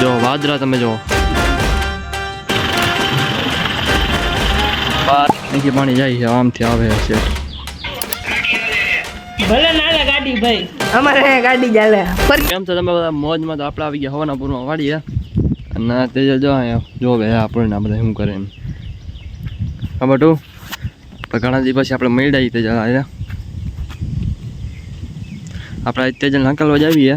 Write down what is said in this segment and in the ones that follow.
જો વાદરા તમે જો અહીંથી પાણી જાય છે આમથી આવે છે. ભલે નાલે ગાડી ભાઈ. અમારે ગાડી ચાલે પર કેમ છો તમે બધા? મોજમાં તો આપણે આવી ગયા હવાના પૂરમાં વાળીએ અને તે જો અહીંયા બે આપણને આ બધા શું કરે એમ. ખબર બટુ? ઘણા દિવસ પછી આપણે મળ્યા તે જરા આવ્યા. આપણે તેજલ નકલવા જ આવીએ.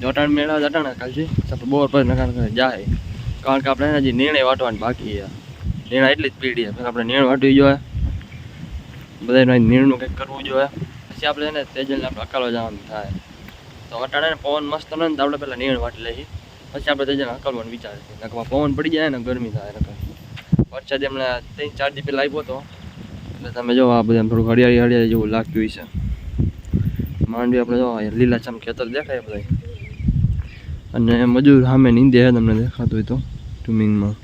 જોટાણ મેળા જટાણા કાલથી આપણે બોર પર કરે, જાય. કારણ કે આપણે હજી નિર્ણય વાટવાની બાકી છે. નિર્ણય એટલી જ પીડી છે. આપણે નિર્ણય વાટવી જોઈએ. બધા નિર્ણયનું કંઈક કરવું જોઈએ. પછી આપણે એને તેજલને આપણે અકાલવા જવાનું થાય. તો અટાણે પવન મસ્ત ને તો આપણે પહેલાં નિર્ણય વાટી લઈએ. પછી આપણે તેજલને અકાલવાનું વિચાર છે નકર પવન પડી જાય ને ગરમી થાય નકર. વરસાદ એમને ત્રણ ચાર દી પહેલાં આવ્યો હતો. એટલે તમે જો આ બધા થોડુંક હરિયાળી હરિયાળી જેવું લાગતું છે માંડવી આપણે જો લીલાછમ ખેતર દેખાય બધા અને મજૂર સામે નીંદે છે તમને દેખાતું હોય તો, ટુમિંગમાં.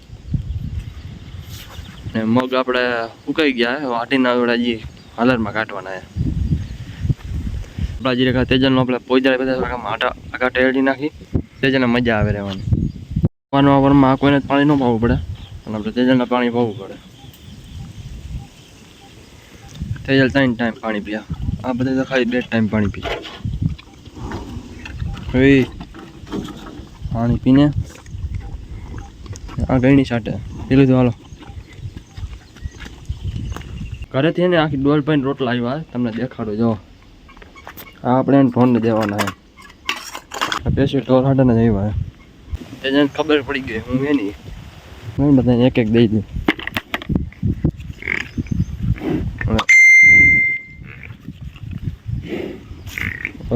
ને મગ આપણે ઉકાઈ ગયા વાટીના આપણે હજી હાલરમાં કાઢવાના આપણા જે રેખા તેજલનો આપણે પોઈજાળે બધા આટા આખા ટેડી નાખી, તેજલને મજા આવે રહેવાની. વારંવાર વારમાં આ કોઈને જ પાણી ન પાવું પડે, અને આપણે તેજલને પાણી પાવું પડે. તેજલ ત્રણ ટાઈમ પાણી પીયા. આ બધા ખાલી બે ટાઈમ પાણી પીએ હવે પાણી પીને આ ગયણી સાટે પેલું તો હાલો. ઘરેથી એને આખી ડોલ પાઈને રોટલા આવ્યા તમને દેખાડો જો આ આપણે એને ઢોરને દેવાના આ પેશી ઢોર હાટે જ આવ્યા એને ખબર પડી ગઈ, હું એની. હું બધાને એક એક દઈ દઉં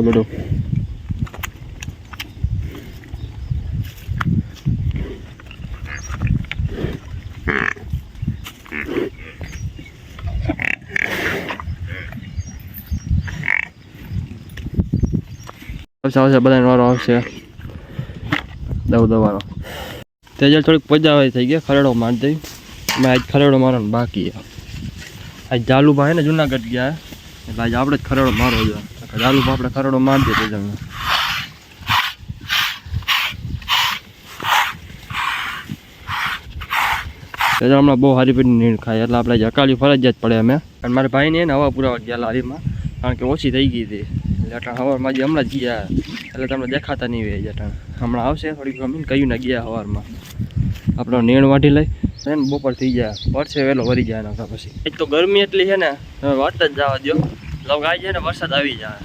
બધું આવશે આવશે બધાને વારો આવશે. દવ દવાનો. તેજલ થોડીક પજા થઈ ગયા ખરેડો મારી દઈ. મેં આજ ખરેડો મારવાનો બાકી આજ જાલુભા હે ને જુનાગઢ ગયા એટલે આજ આપણે જ ખરેડો મારવો જોઈએ જાલુભા આપણે ખરેડો મારી દે તેજલને તેજલ હમણાં બહુ હારી પડી નીણ ખાય એટલે આપણે અકાલી ફરજિયાત પડે અમે. અને મારા ભાઈને એને હવા પુરાવા ગયા લારીમાં. કારણ કે ઓછી થઈ ગઈ હતી. એટલે સવારમાં જે હમણાં ગયા. એટલે તમને દેખાતા નહીં હોય જટાણ હમણાં આવશે થોડીક ગમીને કહ્યું ને ગયા હવારમાં. આપણો નીણ વાટી લઈ ને બપોર થઈ જાય પડશે વહેલો વરી જાય નતા પછી. એક તો ગરમી એટલી છે ને, તમે વાત જ જવા દો લગ આવી જાય ને વરસાદ આવી જાય.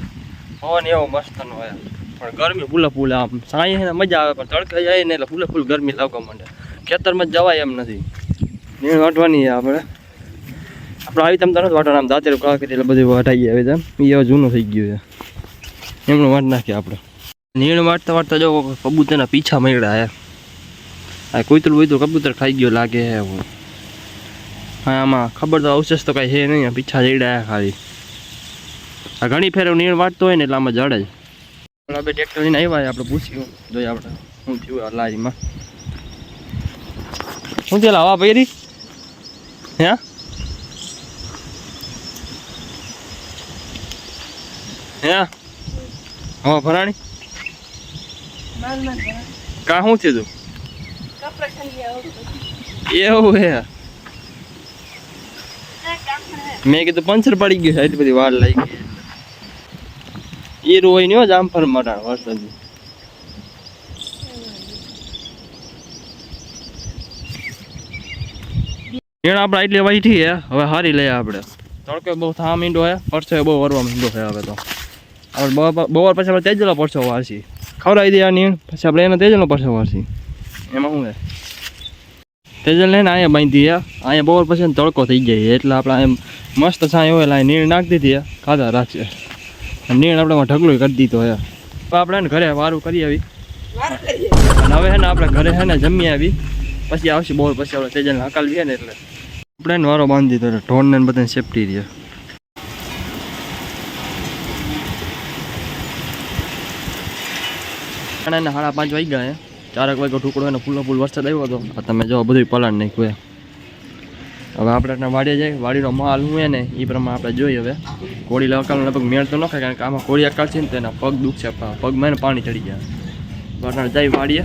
પવન એવો મસ્ત નો હોય. પણ ગરમી ફૂલે ફૂલે આમ. સાંઈ છે ને મજા આવે, પણ તડકે જાય ને એટલે ફૂલે ફૂલ ગરમી લાવવા માંડે. ખેતરમાં જવાય એમ નથી. નીણ વાટવાની આપણે. આપણે આવી તમે તરત વાટવાનું આમ દાંતેરું કા કરી એટલે બધું વાટાઈ આવે તેમ. એ જૂનું થઈ ગયું છે. એમનું વાટ નાખીએ આપણે. નીણ વાટતા વાટતા જો કબૂતરના પીછા મળ્યા હે આ કોઈતરું બૂતરું કબૂતર ખાઈ ગયો લાગે હે હું આમાં ખબર તો અવશેષ તો કાંઈ છે નહીં પીછા જઈડા ખાલી. આ ઘણી ફેર નીણ વાટતો હોય ને એટલે આમાં જડે જ. આપણે ટ્રેક્ટર લઈને આવ્યા છે, આપણે પૂછ્યું. જોઈએ આપણે શું થયું લારીમાં. શું થયેલા હવા પહેરી હે? હે? હા ભરાણી? કા શું છે તું? એવું હે? મેં કીધું પંચર પડી ગયું એટલી બધી વાર લાગી ગઈ એ રોય નહીં હો મરાણ વરસાદ. એણ આપણે એટલે વાઈઠી હે, હવે હારી લઈએ આપણે. તડકે બહુ થામ ઈંડો હે, પરસે બહુ વરવા મીંડો હે હવે તો. આપણે બપોર પછી આપણે તેજલો પરસો વારસી ખવડાવી આ નીણ પછી આપણે એને તેજલો પરસો વારસી એમાં શું હે તેજલ ને અહીંયા બાંધી હે અહીંયા બપોર પછી ને તડકો થઈ જાય એટલે આપણે એમ મસ્ત છાંય હોય એટલે નીણ નાખી દીધી ખાધા રાખશે નીણ આપણે ઢગલું કરી દીધો હે આપણે એને ઘરે વારું કરી આવી. હવે હે ને આપણે ઘરે હે ને જમી આવી. પછી આવશે બહુ પછી આપણે તેજલને હકાલવી ને એટલે. આપણે એને વારો બાંધી દીધો એટલે ઢોરને બધાને સેફટી રહે અને સાડા પાંચ વાગી ગયા ચારક વાગ્યો ટુકડો અને ફૂલનો ફૂલ વરસાદ આવ્યો હતો. આ તમે જો બધું પલાણ નાખ્યું હવે આપણે વાડીએ જાય વાડીનો માલ હું ને એ પ્રમાણે આપણે જોઈએ હવે. કોળી લગાવવાનો લગભગ મેળ તો ન ખાય, કારણ કે આમાં કોળી અકાળ છે ને તો એના પગ દુખશે. પગમાં એને પાણી ચડી ગયા. વાડીએ.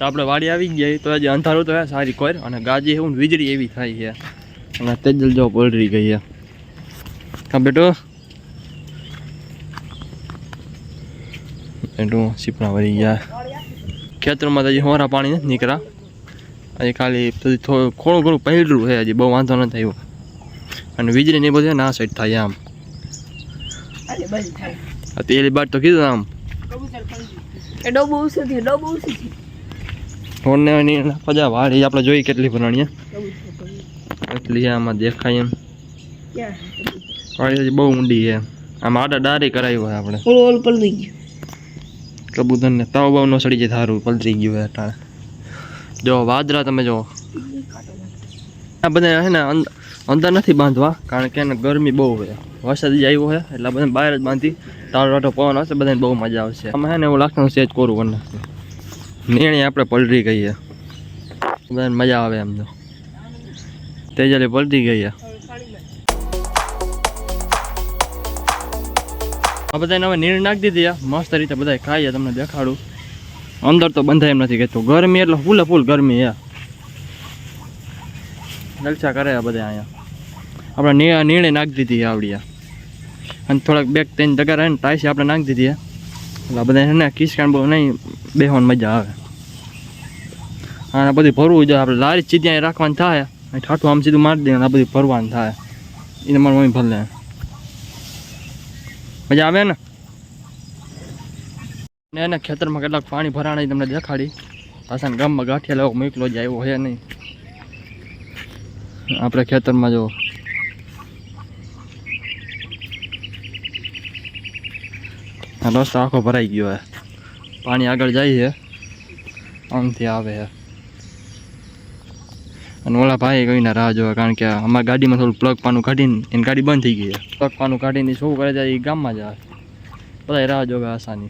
તો આપણે વાડી આવી ગયા. તો આજે અંધારું તો સારી કોર. અને ગાજી એવું વીજળી એવી થાય છે. અને તેજલ જો પલરી ગઈ હા બેટો. બેટું સીપડા વળી ગયા. ખેતરમાં તો હજી હોરા પાણી નથી નીકળ્યા. હજી ખાલી થોડું ઘણું ઘણું પહેલું છે હજી બહુ વાંધો નથી આવ્યો અને વીજળી ને બધું ના સાઈડ થાય આમ. તેલી બાદ તો કીધું આમ. એ ડોબો ઉસી થી ડોબો ઉસી એની પજા વાળી. આપણે જોઈ કેટલી ભરાણી એટલી આમાં દેખાય એમ. વાળી બહુ ઊંડી છે આમાં આડા ડારી કરાવી હોય આપણે. ઓલ પલરી ગયું. કબૂતરને તાવ બાવ ન સડી જાય સારું પલરી ગયું હોય અટાણે. જો વાદરા તમે જો. આ બધા છે ને અંદર નથી બાંધવા કારણ કે એને ગરમી બહુ હોય વરસાદ જ આવ્યો હોય એટલે બધા બહાર જ બાંધી. તારો વાટો પવન આવશે બધાને બહુ મજા આવશે. આમાં છે ને એવું લાગતું સેજ કોરું કરી નાખશે નિર્ણય આપણે પલટી ગઈએ બધાને મજા આવે એમ તો તેજલી પલટી ગઈ છે. આ બધાને હવે નીણ નાખી દીધી. મસ્ત રીતે બધા ખાઈએ, તમને દેખાડું અંદર તો બંધાય એમ નથી કહેતું ગરમી એટલે ફૂલે ફૂલ ગરમી હે જલસા કરે બધા અહીંયા આપણે નીણે નાખી દીધી આવડી અને થોડાક બેગ ત્રણ જગ્યા રહે ને ટાઈસી આપણે નાખી દીધી. એટલે બધા છે ને કિસકાન બહુ નહીં બેહવાની મજા આવે. અને બધું ભરવું જોઈએ આપણે લારી અહીં રાખવાની થાય. અને ઠાઠું આમ સીધું મારી દે આ બધું ભરવાનું થાય. એને મારી મમ્મી ભલે. મજા આવે ને? ને એના ખેતરમાં કેટલાક પાણી ભરાણા તમને દેખાડી. પાછા ગામમાં ગાંઠિયા લેવો મોકલો, જાય એવો છે નહીં. આપણે ખેતરમાં જો રસ્તો આખો ભરાઈ ગયો હે પાણી આગળ જાય છે. આમથી આવે છે. અને ઓલા ભાઈ કહીને રાહ જોવે, કારણ કે અમારા ગાડીમાં થોડું પ્લગ પાનું કાઢીને એની ગાડી બંધ થઈ ગઈ છે. પ્લગ પાનું કાઢીને શું કરે છે એ ગામમાં જાય બધા રાહ જોવે આસાની.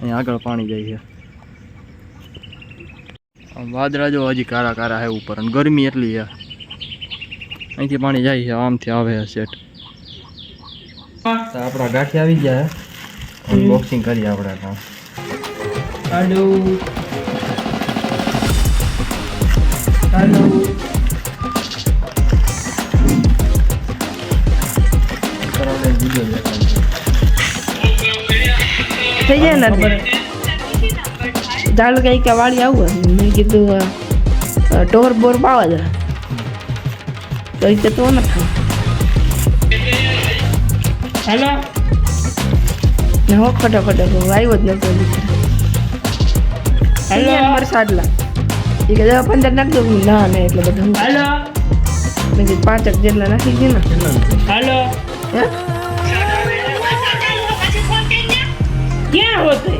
અહીંયા આગળ પાણી જાય છે. વાદળા જો હજી કારા કારા હે ઉપર, અને ગરમી એટલી છે. અહીંથી પાણી જાય છે, આમથી આવે છે સેટ. તો આપણા ગાંઠી આવી ગયા અનબોક્સિંગ કરીએ આપણે તો. હેલો. હેલો. થઈ જાય ને ચાલુ કઈ કે વાળી આવું મેં કીધું ટોર બોર પાવા જ તો એ તો ન થાય નવો ને હો બહુ આવ્યો જ નતો હેલો. વરસાદલા એ કે જવા પંદર નાખજો ના ના એટલે બધું હેલો. મેં પાંચક જેટલા નાખી દે ને. હેલો. ક્યાં હોતે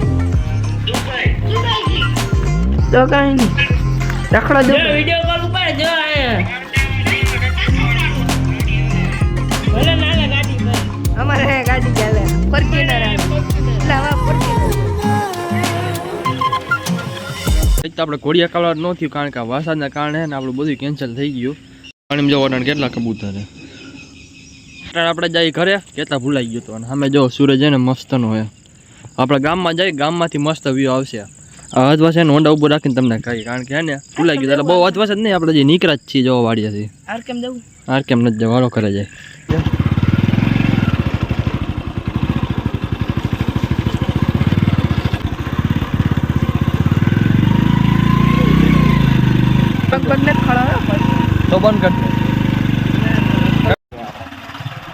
તો? કાંઈ નહીં. રખડો જો વીડિયો કોલ ઉપર જો આયા ભલે અમારે ગાડી ચાલે. ફોર્ચ્યુનર તો આપણે ઘોડિયા કાવડા ન થયું કારણ કે વરસાદના કારણે આપણું બધું કેન્સલ થઈ ગયું. પાણીમાં જોવાના કેટલા કબૂતર. આપણે જઈએ ઘરે કેટલા ભૂલાઈ ગયું હતું અને અમે જો સૂરજ છે ને મસ્તનો હોય આપણે ગામમાં જઈએ ગામમાંથી મસ્ત વ્યૂ આવશે. આ અધવાસ એને હોન્ડા ઊભું રાખીને તમને કહી કારણ કે હે ને ભૂલાઈ ગયું એટલે બહુ અધવાસ જ નહીં આપણે જે નીકળ્યા જ છીએ જોવા વાળીયાથી આર કેમ જવું? આર કેમ નથી જવાળો કરે જાય પગ પગ ને ખળાવે પણ તો બંધ કરી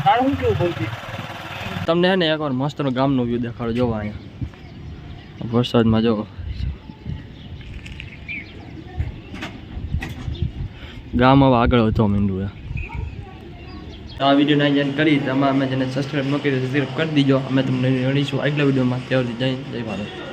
તારું શું કેવું બોલતી તમને હે ને એકવાર મસ્તનો ગામનો વ્યૂ દેખાડો, જોવા અહીંયા. વરસાદમાં જો ગામ હવે આગળ હતો મીંડું આ વીડિયો ના જેને કરી તમે અમે જેને સબસ્ક્રાઈબ ન કરી કરી દીજો. અમે તમને મળીશું આગલા વિડીયોમાં ત્યારથી જય જય ભારત.